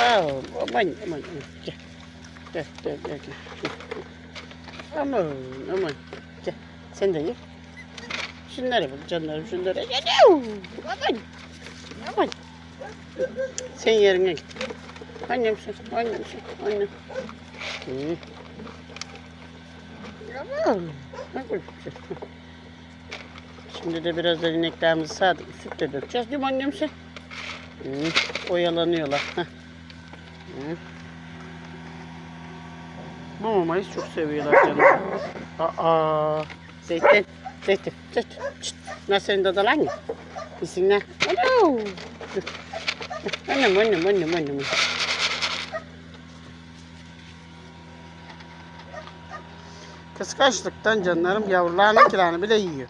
Ol. Aman aman. Gel. Gel gel gel. gel. Aman aman. Gel. Sen de ye. Şunları bul canlarım şunları. Aman. Aman. Sen yerine git. Annem sen. Annem sen. Annem. Hı. Şimdi de biraz da ineklerimizi sağdık. Süt de dökeceğiz. Değil mi annem sen? Hı. Oyalanıyorlar. Heh. Bu mamayı çok seviyorlar canım. Aa, zeytin, zeytin, zeytin. Çıt. Nasıl senin dadalan ya? İsim ne? Ano. Annem, annem, annem, annem. Kıskançlıktan canlarım yavrularının kiranı bile yiyor.